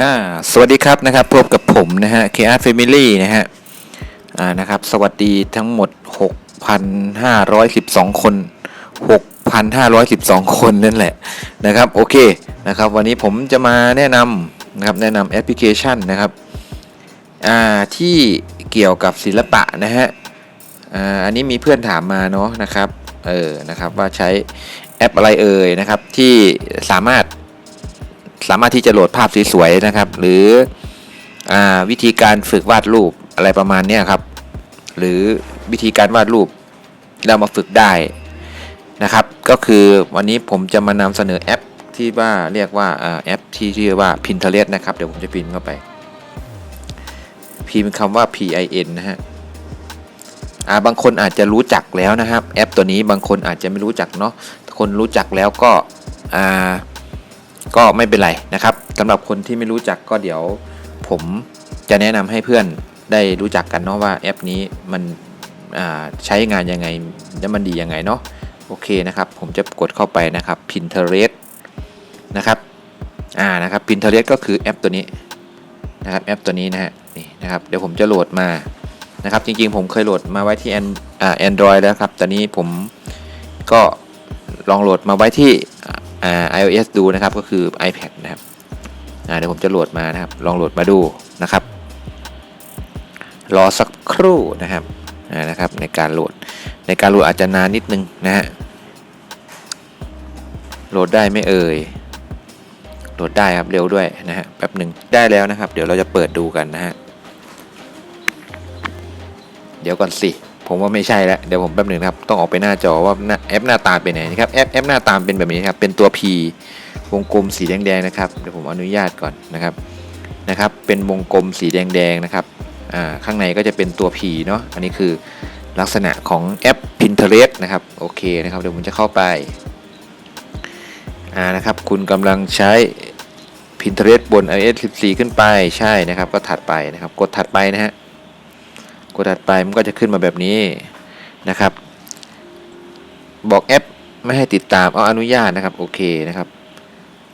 อ่าสวัสดีครับนะครับพบกับผมนะฮะ KR Family นะฮะอ่านะครับ สวัสดีทั้งหมด 6,512 คน 6,512 คนนั่นแหละนะครับโอเคนะครับวันนี้ผมจะมาแนะนำนะครับแนะนำแอปพลิเคชันนะครับที่เกี่ยวกับศิลปะนะฮะอันนี้มีเพื่อนถามมาเนาะนะครับเออนะครับว่าใช้แอปอะไรเอ่ยนะครับที่สามารถสามารถที่จะโหลดภาพสวยๆนะครับ หรืออวิธีการฝึกวาดรูปอะไรประมาณนี้ครับ หรือวิธีการวาดรูปเรามาฝึกได้ นะครับ ก็คือวันนี้ผมจะมานำเสนอแอปที่ว่าเรียกว่าแอปที่ชื่อว่า Pinterest นะครับ เดี๋ยวผมจะพิมพ์เข้าไป พิมพ์คำว่า PIN นะฮะอ่าบางคนอาจจะรู้จักแล้วนะครับ แอปตัวนี้บางคนอาจจะไม่รู้จักเนาะคนรู้จักแล้วก็อ่าก็ไม่เป็นไรนะครับสำหรับคนที่ไม่รู้จักก็เดี๋ยว ผมจะแนะนำให้เพื่อนได้รู้จักกันเนาะว่าแอปนี้มันอ่าใช้งานยังไงและมันดียังไงเนาะ โอเคนะครับ ผมจะกดเข้าไปนะครับ Pinterest นะครับอ่านะครับ Pinterest ก็คือแอปตัวนี้นะครับแอปตัวนี้นะฮะนี่นะครับเดี๋ยวผมจะโหลดมานะครับจริงๆผมเคยโหลดมาไว้ที่ An- อ่า Android แล้วครับตอนนี้ผมก็ลองโหลดมาไว้ที่อ่า iOS ดูนะครับก็คือ iPad นะครับอ่าเดี๋ยวผมจะโหลดมานะครับ ลองโหลดมาดูนะครับ รอสักครู่นะครับ นะครับในการโหลด ในการโหลดอาจจะนานนิดนึงนะฮะโหลดได้ไม่เอ่ยโหลดได้ครับเร็วด้วยนะฮะแป๊บหนึ่งได้แล้วนะครับ เดี๋ยวเราจะเปิดดูกันนะฮะเดี๋ยวก่อนสิผมว่าไม่ใช่แล้วเดี๋ยวผมแป๊บหนึ่งครับต้องออกไปหน้าจอว่าแอปหน้าตาเป็นไงนะครับแอปแอปหน้าตาเป็นแบบนี้ครับเป็นตัว P วงกลมสีแดงๆนะครับเดี๋ยวผมอนุญาตก่อนนะครับนะครับ เป็นวงกลมสีแดงๆนะครับ ข้างในก็จะเป็นตัว P เนาะอันนี้คือลักษณะของแอป Pinterest นะครับโอเคนะครับเดี๋ยวผมจะเข้าไปอ่านะครับคุณกำลังใช้ Pinterest บน iOS 14 ขึ้นไปใช่นะครับ ก็ถัดไปนะครับ กดถัดไปนะฮะกดถัดไปมันก็จะขึ้นมาแบบนี้นะครับ บอกแอปไม่ให้ติดตามเอาอนุญาตนะครับโอเคนะครับ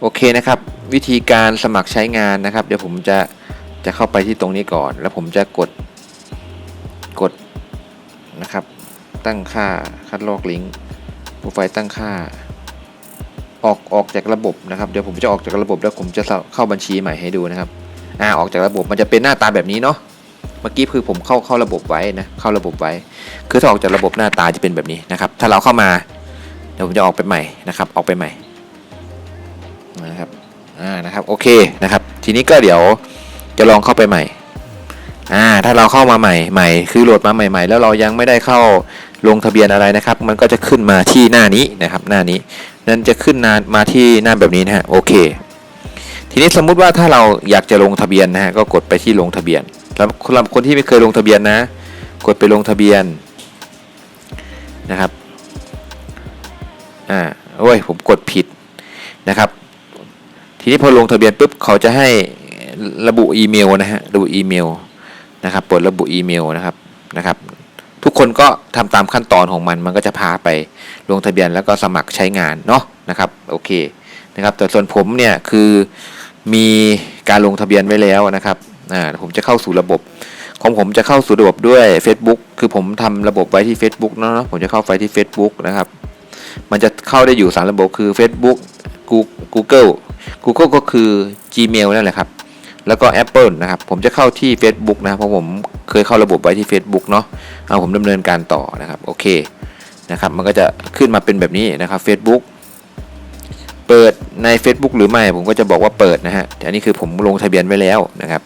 โอเคนะครับ วิธีการสมัครใช้งานนะครับ เดี๋ยวผมจะ จะเข้าไปที่ตรงนี้ก่อน แล้วผมจะกดกดนะครับ ตั้งค่าคัดลอกลิงก์โปรไฟล์ตั้งค่า ออกออกจากระบบนะครับเดี๋ยวผมจะออกจากระบบแล้วผมจะเข้าบัญชีใหม่ให้ดูนะครับอ่าออกจากระบบมันจะเป็นหน้าตาแบบนี้เนาะเมื่อกี้คือผมเข้าเข้าระบบไว้นะเข้าระบบไว้ คือถ้าออกจากระบบหน้าตาจะเป็นแบบนี้นะครับ ถ้าเราเข้ามาเดี๋ยวผมจะออกไปใหม่นะครับ ออกไปใหม่นะครับอ่านะครับโอเคนะครับ ทีนี้ก็เดี๋ยว จะลองเข้าไปใหม่อ่าถ้าเราเข้ามาใหม่ใหม่ คือโหลดมาใหม่ ๆ แล้วเรายังไม่ได้เข้าลงทะเบียนอะไรนะครับ มันก็จะขึ้นมาที่หน้านี้นะครับ หน้านี้นั่นจะขึ้นนามาที่หน้าแบบนี้นะฮะโอเค ทีนี้สมมุติว่าถ้าเราอยากจะลงทะเบียนนะฮะก็กดไปที่ลงทะเบียนแล้วสำหรับคนที่ไม่เคยลงทะเบียนนะ กดไปลงทะเบียนนะครับอ่าโอ้ยผมกดผิดนะครับ ทีนี้พอลงทะเบียนปุ๊บเขาจะให้ ระบุอีเมลนะฮะระบุอีเมลนะครับเปิดระบุอีเมลนะครับนะครับ ทุกคนก็ทำตามขั้นตอนของมันมันก็จะพาไปลงทะเบียนแล้วก็สมัครใช้งานเนาะนะครับโอเคนะครับแต่ส่วนผมเนี่ยคือมีการลงทะเบียนไว้แล้วนะครับอ่าผมจะเข้าสู่ระบบของผมจะเข้าสู่ระบบด้วย Facebook คือผมทำระบบไว้ที่ Facebook เนาะผมจะเข้าไปที่ Facebook นะครับมันจะเข้าได้อยู่3ระบบคือ Facebook Google Google ก็คือ Gmail นั่นแหละครับ แล้วก็ Apple นะครับ ผมจะเข้าที่ Facebook นะครับเพราะผมเคยเข้าระบบไว้ที่ Facebook เนาะเอาผมดำเนินการต่อนะครับโอเคนะครับมันก็จะขึ้นมาเป็นแบบนี้นะครับ Facebook เปิดใน Facebook หรือไม่ผมก็จะบอกว่าเปิดนะฮะแต่อันนี้คือผมลงทะเบียนไว้แล้วนะครับ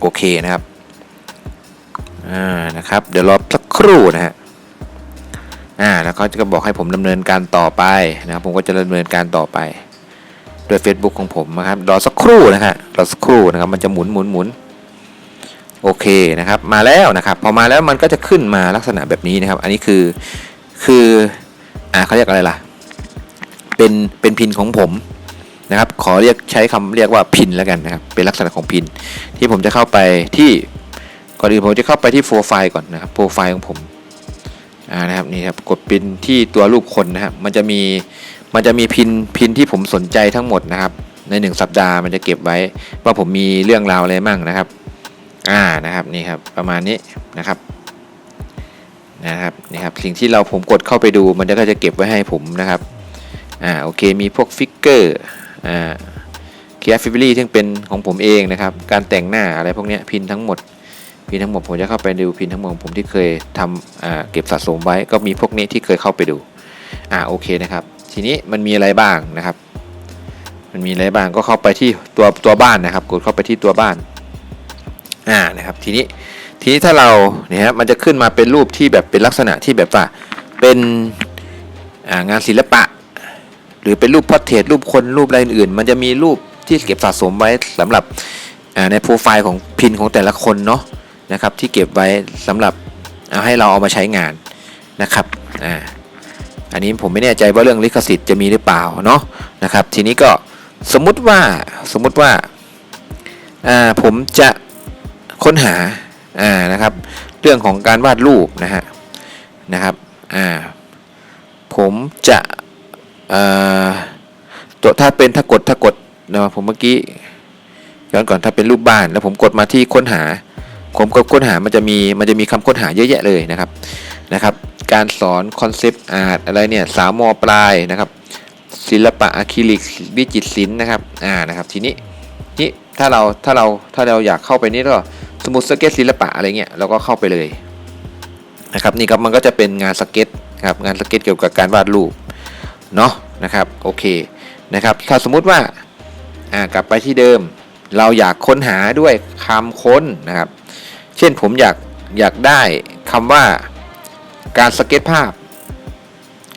โอเคนะครับอ่านะครับเดี๋ยวรอสักครู่นะฮะอ่าแล้วเขาจะบอกให้ผมดำเนินการต่อไปนะครับผมก็จะดำเนินการต่อไป ด้วย Facebook ของผมนะครับรอสักครู่นะฮะรอสักครู่นะครับมันจะหมุนหมุนหมุนโอเคนะครับมาแล้วนะครับพอมาแล้วมันก็จะขึ้นมาลักษณะแบบนี้นะครับ อันนี้คือคืออ่าเขาเรียกอะไรล่ะเป็นเป็นพินของผมนะครับ ขอเรียกใช้คำเรียกว่าพินแล้วกันนะครับ เป็นลักษณะของพิน ที่ผมจะเข้าไปที่ก่อนอื่นผมจะเข้าไปที่โปรไฟล์ก่อนนะครับโปรไฟล์ของผมอ่านะครับนี่ครับกดพินที่ตัวรูปคนนะครับมันจะมี มันจะมีพินพินที่ผมสนใจทั้งหมดนะครับ ในหนึ่งสัปดาห์มันจะเก็บไว้ ว่าผมมีเรื่องราวอะไรมั่งนะครับ อ่านะครับนี่ครับประมาณนี้นะครับนะครับนี่ครับสิ่งที่เราผมกดเข้าไปดูมันก็จะเก็บไว้ให้ผมนะครับอ่าโอเคมีพวกฟิกเกอร์อ่าเคียร์ฟิบลี่ซึ่งเป็นของผมเองนะครับ การแต่งหน้าอะไรพวกนี้พินทั้งหมดพินทั้งหมดผมจะเข้าไปดูพินทั้งหมดผมที่เคยทำเก็บสะสมไว้ ก็มีพวกนี้ที่เคยเข้าไปดูอ่าโอเคนะครับ ทีนี้มันมีอะไรบ้างนะครับ มันมีอะไรบ้างก็เข้าไปที่ตัวตัวบ้านนะครับ กดเข้าไปที่ตัวบ้านอ่านะครับ ทีนี้ทีนี้ถ้าเราเนี่ยฮะมันจะขึ้นมาเป็นรูปที่แบบเป็นลักษณะที่แบบว่าเป็นางานศิลปะ หรือเป็นรูปพอร์เทรตรูปคนรูปอะไรอื่นๆ มันจะมีรูปที่เก็บสะสมไว้สำหรับในโปรไฟล์ของพินของแต่ละคนเนาะนะครับที่เก็บไว้สำหรับเอาให้เราเอามาใช้งานนะครับอ่า อันนี้ผมไม่แน่ใจว่าเรื่องลิขสิทธิ์จะมีหรือเปล่าเนาะนะครับ ทีนี้ก็สมมุติว่าสมมุติว่าผมจะค้นหาานะครับ เรื่องของการวาดรูปนะฮะนะครับผมจะตัวถ้าเป็นถ้ากดถ้ากดนะผมเมื่อกี้ย้อนก่อนถ้าเป็นรูปบ้านแล้วผมกดมาที่ค้นหา ผมกดค้นหามันจะมีมันจะมีคำค้นหาเยอะแยะเลยนะครับนะครับ การสอนคอนเซปต์อาร์ตอะไรเนี่ยสาวมปลายนะครับ ศิลปะอะคริลิกวิจิตรศิลป์นะครับอ่านะครับทีนี้นี่ถ้าเราถ้าเราถ้าเราอยากเข้าไปนี่ก็สมุดสเก็ตศิลปะอะไรเงี้ยเราก็เข้าไปเลยนะครับนี่ครับมันก็จะเป็นงานสเก็ตครับงานสเก็ตเกี่ยวกับการวาดรูปเนาะนะครับโอเคนะครับถ้าสมมุติว่าอ่ากลับไปที่เดิม เราอยากค้นหาด้วยคำค้นนะครับ เช่นผมอยากอยากได้คำว่า การสเก็ตภาพ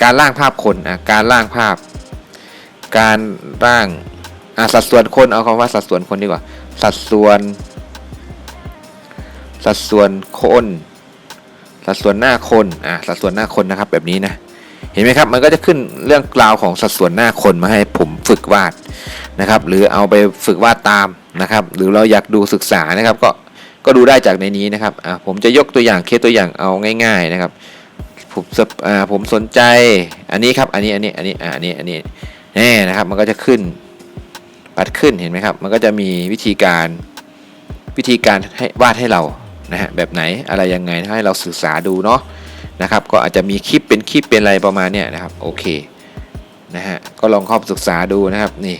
การร่างภาพคนอะการร่างภาพ การร่างสัดส่วนคนเอาคำว่าสัดส่วนคนดีกว่า สัดส่วน สัดส่วนคนสัดส่วนหน้าคนอะสัดส่วนหน้าคนนะครับแบบนี้นะเห็นไหมครับมันก็จะขึ้นเรื่องราวของสัดส่วนหน้าคนมาให้ผมฝึกวาดนะครับ หรือเอาไปฝึกวาดตามนะครับ หรือเราอยากดูศึกษานะครับก็ก็ดูได้จากในนี้นะครับอะผมจะยกตัวอย่างเคสตัวอย่างเอาง่าย ๆนะครับ ผมสอ่าผมสนใจอันนี้ครับ อันนี้อันนี้อันนี้อันนี้อันนี้แน่นะครับ มันก็จะขึ้นปัดขึ้นเห็นไหมครับ มันก็จะมีวิธีการวิธีการให้วาดให้เรานะฮะแบบไหนอะไรยังไงให้เราศึกษาดูเนาะนะครับ ก็อาจจะมีคลิปเป็นคลิปเป็นอะไรประมาณเนี้ยนะครับโอเคนะฮะก็ลองเข้าไปศึกษาดูนะครับนี่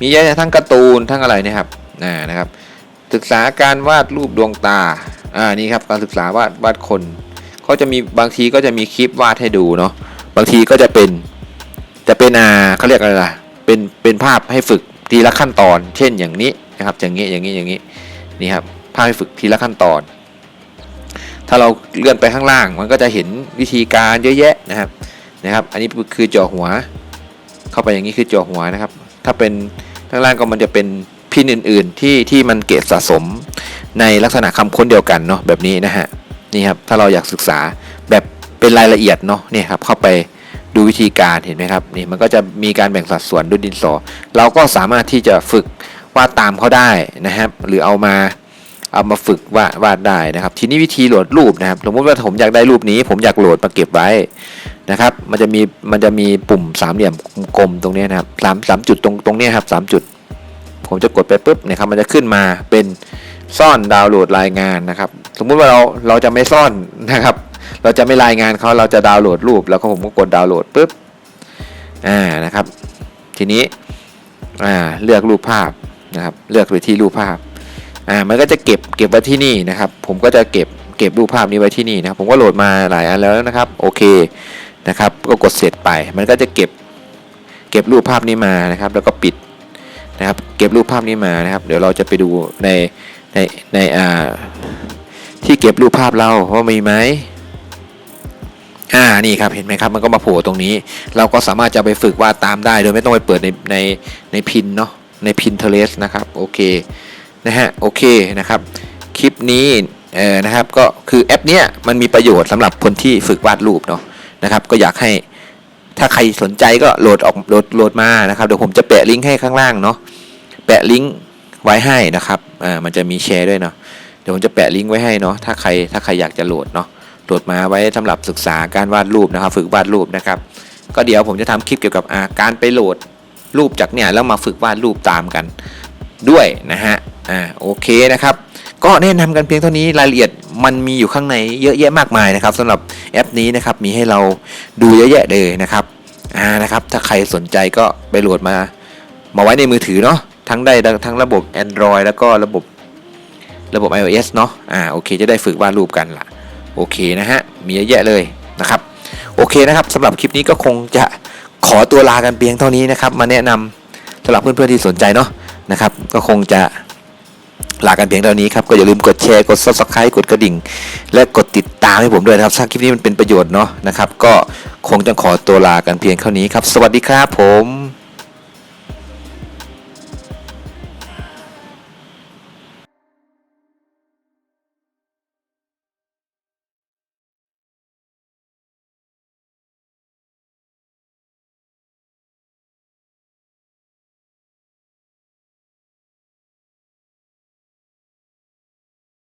มีเยอะแยะทั้งการ์ตูนทั้งอะไรนะครับนะนะครับ ศึกษาการวาดรูปดวงตาอ่านี่ครับการศึกษาวาดวาดคน เขาจะมีบางทีก็จะมีคลิปวาดให้ดูเนาะบางทีก็จะเป็นจะเป็นอ่าเขาเรียกอะไรล่ะเป็นเป็นภาพให้ฝึกทีละขั้นตอน เช่นอย่างนี้นะครับอย่างนี้อย่างนี้อย่างนี้นี่ครับภาพให้ฝึกทีละขั้นตอน ถ้าเราเลื่อนไปข้างล่างมันก็จะเห็นวิธีการเยอะแยะนะครับนะครับ อันนี้คือจ่อหัว เข้าไปอย่างนี้คือจ่อหัวนะครับ ถ้าเป็นข้างล่างก็มันจะเป็นพินอื่น ๆ ที่ที่มันเก็บสะสมในลักษณะคำค้นเดียวกันเนาะแบบนี้นะฮะ นี่ครับถ้าเราอยากศึกษาแบบเป็นรายละเอียดเนาะนี่ครับเข้าไปดูวิธีการเห็นไหมครับนี่มันก็จะมีการแบ่งสัดส่วนด้วยดินสอ เราก็สามารถที่จะฝึกวาดตามเขาได้นะครับ หรือเอามาเอามาฝึกวาดวาดได้นะครับ ทีนี้วิธีโหลดรูปนะครับสมมติว่าผมอยากได้รูปนี้ ผมอยากโหลดมาเก็บไว้นะครับ มันจะมีมันจะมีปุ่มสามเหลี่ยมกลมตรงนี้นะครับสามสามจุดตรงตรงนี้ครับสามจุด ผมจะกดไปปุ๊บเนะครับมันจะขึ้นมาเป็น ซ่อนดาวน์โหลดรายงานนะครับ สมมุติว่าเราเราจะไม่ซ่อนนะครับ เราจะไม่รายงานเขาเราจะดาวน์โหลดรูป แล้วก็ผมก็กดดาวน์โหลดปุ๊บอ่านะครับ ทีนี้อ่าเลือกรูปภาพนะครับ เลือกไปที่รูปภาพอ่ามันก็จะเก็บเก็บไว้ที่นี่นะครับ ผมก็จะเก็บเก็บรูปภาพนี้ไว้ที่นี่นะครับ ผมก็โหลดมาหลายอันแล้วนะครับโอเคนะครับ ก็กดเสร็จไป มันก็จะเก็บเก็บรูปภาพนี้มานะครับ แล้วก็ปิด นะครับเก็บรูปภาพนี้มานะครับ เดี๋ยวเราจะไปดูในในในอ่าที่เก็บรูปภาพเราว่ามีไหมอ่านี่ครับเห็นไหมครับมันก็มาโผล่ตรงนี้ เราก็สามารถจะไปฝึกวาดตามได้ โดยไม่ต้องไปเปิดในในในพินเนาะในพินเทเลสนะครับโอเคนะฮะโอเคนะครับคลิปนี้เอ่อนะครับก็คือแอปเนี้ยมันมีประโยชน์สำหรับคนที่ฝึกวาดรูปเนาะนะครับก็อยากให้ ถ้าใครสนใจก็โหลดออกโหลดโหลดมานะครับเดี๋ยวผมจะแปะลิงก์ให้ข้างล่างเนาะแปะลิงก์ไว้ให้นะครับอ่ามันจะมีแชร์ด้วยเนาะเดี๋ยวผมจะแปะลิงก์ไว้ให้เนาะถ้าใครถ้าใครอยากจะโหลดเนาะโหลดมาไว้สำหรับศึกษาการวาดรูปนะครับ ฝึกวาดรูปนะครับ ก็เดี๋ยวผมจะทำคลิปเกี่ยวกับอ่าการไปโหลดรูปจากเนี่ยแล้วมาฝึกวาดรูปตามกันด้วยนะฮะอ่าโอเคนะครับ ก็แนะนำกันเพียงเท่านี้รายละเอียดมันมีอยู่ข้างในเยอะแยะมากมายนะครับสำหรับแอปนี้นะครับมีให้เราดูเยอะแยะเลยนะครับอ่านะครับ ถ้าใครสนใจก็ไปโหลดมา มาไว้ในมือถือเนาะทั้งได้ทั้งระบบ Android แล้วก็ระบบระบบ iOS เนาะอ่าโอเค จะได้ฝึกวาดรูปกันล่ะโอเคนะฮะมีเยอะแยะเลยนะครับ โอเคนะครับสำหรับคลิปนี้ก็คงจะขอตัวลากันเพียงเท่านี้นะครับ มาแนะนำสำหรับเพื่อนๆที่สนใจเนาะนะครับ ก็คงจะ ลากันเพียงเท่านี้ครับ ก็อย่าลืมกดแชร์ กด subscribe กดกระดิ่ง และกดติดตามให้ผมด้วยนะครับถ้าคลิปนี้มันเป็นประโยชน์เนาะนะครับ ก็คงจะขอตัวลากันเพียงเท่านี้ครับ สวัสดีครับผม